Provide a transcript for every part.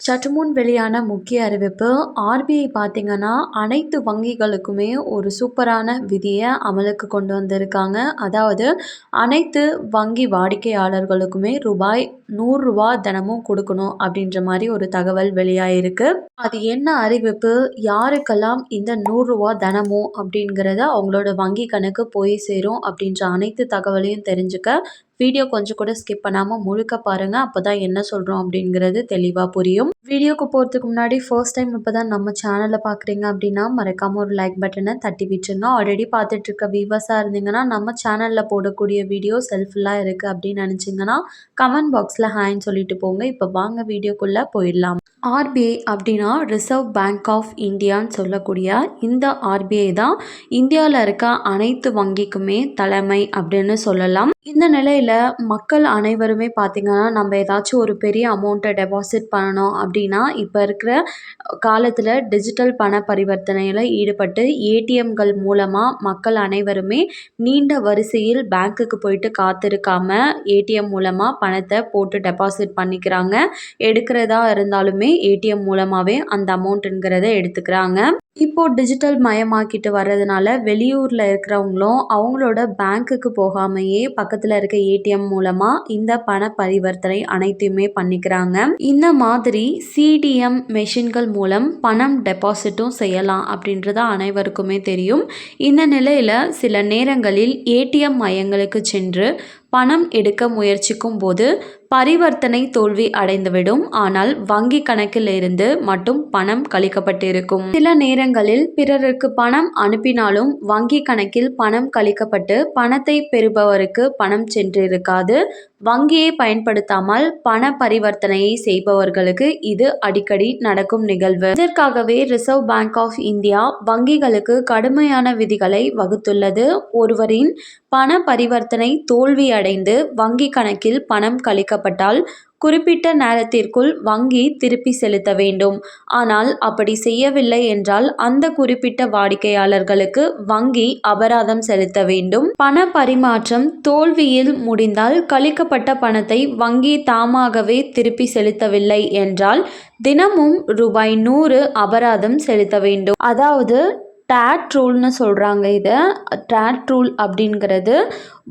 சற்றுமுன் வெளியான முக்கிய அறிவிப்பு ஆர்பிஐ பார்த்தீங்கன்னா அனைத்து வங்கிகளுக்குமே ஒரு சூப்பரான விதியை அமலுக்கு கொண்டு வந்திருக்காங்க. அதாவது அனைத்து வங்கி வாடிக்கையாளர்களுக்குமே ரூபாய் நூறுரூவா தினமும் கொடுக்கணும் அப்படின்ற மாதிரி ஒரு தகவல் வெளியாயிருக்கு. அது என்ன அறிவிப்பு? யாருக்கெல்லாம் இந்த நூறுரூவா தினமும் அப்படிங்கிறத அவங்களோட வங்கி கணக்கு போய் சேரும் அப்படின்ற அனைத்து தகவலையும் தெரிஞ்சுக்க வீடியோ கொஞ்சம் கூட ஸ்கிப் பண்ணாமல் முழுக்க பாருங்கள் அப்போ தான் என்ன சொல்கிறோம் அப்படிங்கிறது தெளிவாக புரியும். வீடியோக்கு போகிறதுக்கு முன்னாடி ஃபர்ஸ்ட் டைம் இப்போ தான் நம்ம சேனலில் பார்க்குறீங்க அப்படின்னா மறக்காமல் ஒரு லைக் பட்டனை தட்டி விட்டுருங்க. ஆல்ரெடி பார்த்துட்டு இருக்க வியூவர்ஸாக இருந்தீங்கன்னா நம்ம சேனலில் போடக்கூடிய வீடியோ செல்ஃபுல்லாக இருக்குது அப்படின்னு நினச்சிங்கன்னா கமெண்ட் பாக்ஸில் ஹேன்னு சொல்லிட்டு போங்க. இப்போ வாங்க வீடியோக்குள்ளே போயிடலாம். ஆர்பிஐ அப்படின்னா ரிசர்வ் பேங்க் ஆஃப் இந்தியான்னு சொல்லக்கூடிய இந்த ஆர்பிஐ தான் இந்தியாவில் இருக்க அனைத்து வங்கிக்குமே தலைமை அப்படின்னு சொல்லலாம். இந்த நிலையில் மக்கள் அனைவருமே பார்த்திங்கன்னா நம்ம ஏதாச்சும் ஒரு பெரிய அமௌண்ட்டை டெபாசிட் பண்ணணும் அப்படின்னா இப்போ இருக்கிற காலத்தில் டிஜிட்டல் பண பரிவர்த்தனையில் ஈடுபட்டு ஏடிஎம்கள் மூலமாக மக்கள் அனைவருமே நீண்ட வரிசையில் பேங்க்குக்கு போயிட்டு காத்திருக்காம ஏடிஎம் மூலமாக பணத்தை போட்டு டெபாசிட் பண்ணிக்கிறாங்க. எடுக்கிறதா இருந்தாலுமே ஏடிஎம் மூலமாகவே அந்த அமௌண்ட்டுங்கிறத எடுத்துக்கிறாங்க. இப்போது டிஜிட்டல் மயமாக்கிட்டு வர்றதுனால வெளியூரில் இருக்கிறவங்களும் அவங்களோட பேங்க்குக்கு போகாமையே பக்கத்தில் இருக்க ஏடிஎம் மூலமாக இந்த பண பரிவர்த்தனை அனைத்தையுமே பண்ணிக்கிறாங்க. இந்த மாதிரி சிடிஎம் மெஷின்கள் மூலம் பணம் டெபாசிட்டும் செய்யலாம் அப்படின்றது அனைவருக்குமே தெரியும். இந்த நிலையில் சில நேரங்களில் ஏடிஎம் மையங்களுக்கு சென்று பணம் எடுக்க முயற்சிக்கும் போது பரிவர்த்தனை தோல்வி அடைந்துவிடும். ஆனால் வங்கி கணக்கில் இருந்து மட்டும் பணம் கழிக்கப்பட்டிருக்கும். சில நேரங்களில் பிறருக்கு பணம் அனுப்பினாலும் வங்கி கணக்கில் பணம் கழிக்கப்பட்டு பணத்தை பெறுபவருக்கு பணம் சென்றிருக்காது. வங்கியை பயன்படுத்தாமல் பண பரிவர்த்தனையை செய்பவர்களுக்கு இது அடிக்கடி நடக்கும் நிகழ்வு. இதற்காகவே ரிசர்வ் பேங்க் ஆஃப் இந்தியா வங்கிகளுக்கு கடுமையான விதிகளை வகுத்துள்ளது. ஒருவரின் பண பரிவர்த்தனை தோல்வியடைந்து வங்கி கணக்கில் பணம் கழிக்கப்பட்டால் குறிப்பிட்ட நேரத்திற்குள் வங்கி திருப்பி செலுத்த வேண்டும். ஆனால் அப்படி செய்யவில்லை என்றால் அந்த குறிப்பிட்ட வாடிக்கையாளர்களுக்கு வங்கி அபராதம் செலுத்த வேண்டும். பண பரிமாற்றம் தோல்வியில் முடிந்தால் கழிக்கப்பட்ட பணத்தை வங்கி தாமாகவே திருப்பி செலுத்தவில்லை என்றால் தினமும் ரூபாய் நூறு அபராதம் செலுத்த வேண்டும். அதாவது டேட் ரூல்னு சொல்கிறாங்க இதை. டேட் ரூல் அப்படிங்கிறது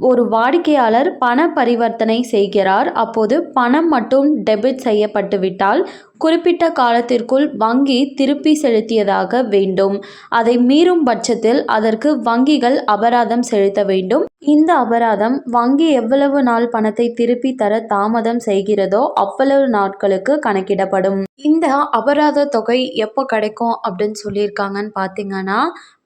ஒரு வாடிக்கையாளர் பண பரிவர்த்தனை செய்கிறார். அப்போது பணம் மட்டும் டெபிட் செய்யப்பட்டுவிட்டால் குறிப்பிட்ட காலத்திற்குள் வங்கி திருப்பி செலுத்தியதாக வேண்டும். அதை மீறும் பட்சத்தில் அதற்கு வங்கிகள் அபராதம் செலுத்த வேண்டும். இந்த அபராதம் வங்கி எவ்வளவு நாள் பணத்தை திருப்பி தர தாமதம் செய்கிறதோ அவ்வளவு நாட்களுக்கு கணக்கிடப்படும். இந்த அபராத தொகை எப்போ கிடைக்கும் அப்படின்னு சொல்லியிருக்காங்கன்னு பார்த்தீங்கன்னா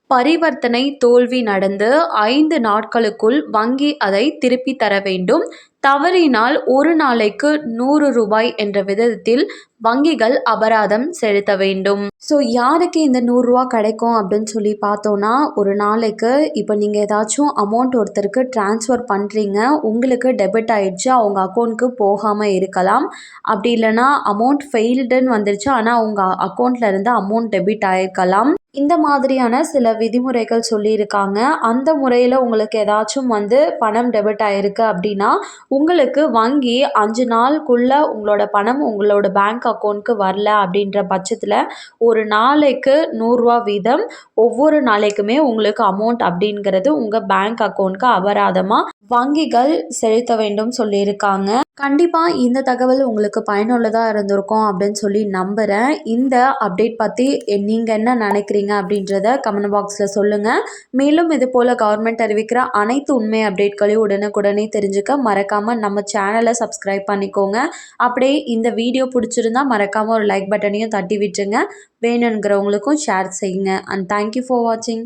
பரிவர்த்தனை தோல்வி நடந்து ஐந்து நாட்களுக்குள் வங்கி அதை திருப்பி தர வேண்டும். தவறினால் ஒரு நாளைக்கு நூறு ரூபாய் என்ற விதத்தில் வங்கிகள் அபராதம் செலுத்த வேண்டும். ஸோ யாருக்கு இந்த நூறுரூவா கிடைக்கும் அப்படின்னு சொல்லி பார்த்தோன்னா ஒரு நாளைக்கு இப்போ நீங்கள் ஏதாச்சும் அமௌண்ட் ஒருத்தருக்கு ட்ரான்ஸ்ஃபர் பண்ணுறீங்க உங்களுக்கு டெபிட் ஆகிடுச்சு அவங்க அக்கௌண்ட்க்கு போகாமல் இருக்கலாம். அப்படி இல்லைனா அமௌண்ட் ஃபெயில்டுன்னு வந்துருச்சு ஆனால் உங்கள் அக்கௌண்ட்டில் இருந்து அமௌண்ட் டெபிட் ஆகிருக்கலாம் இந்த மாதிரியான சில விதிமுறைகள் சொல்லியிருக்காங்க. அந்த முறையில் உங்களுக்கு ஏதாச்சும் வந்து பணம் டெபிட் ஆகிருக்கு அப்படின்னா உங்களுக்கு வங்கி அஞ்சு நாளுக்குள்ளே உங்களோட பணம் உங்களோட பேங்க் அக்கௌண்ட்க்கு வரல அப்படின்ற பட்சத்தில் ஒரு நாளைக்கு நூறுரூவா வீதம் ஒவ்வொரு நாளைக்குமே உங்களுக்கு அமௌண்ட் அப்படிங்கிறது உங்கள் பேங்க் அக்கௌண்ட்க்கு அபராதமாக வங்கிகள் செலுத்த வேண்டும் சொல்லியிருக்காங்க. கண்டிப்பாக இந்த தகவல் உங்களுக்கு பயனுள்ளதாக இருந்திருக்கும் அப்படின்னு சொல்லி நம்புகிறேன் இந்த அப்டேட் பற்றி நீங்கள் என்ன நினைக்கிறீங்க அப்படின்றத கமெண்ட் பாக்ஸில் சொல்லுங்கள் மேலும் இது போல் கவர்மெண்ட் அறிவிக்கிற அனைத்து உண்மை அப்டேட்களையும் உடனுக்குடனே தெரிஞ்சுக்க மறக்காமல் நம்ம சேனலை சப்ஸ்கிரைப் பண்ணிக்கோங்க. அப்படியே இந்த வீடியோ பிடிச்சிருந்தா மறக்காமல் ஒரு லைக் பட்டனையும் தட்டி விட்டுருங்க. வேணுங்கிறவங்களுக்கும் ஷேர் செய்யுங்க. அண்ட் தேங்க்யூ ஃபார் வாட்சிங்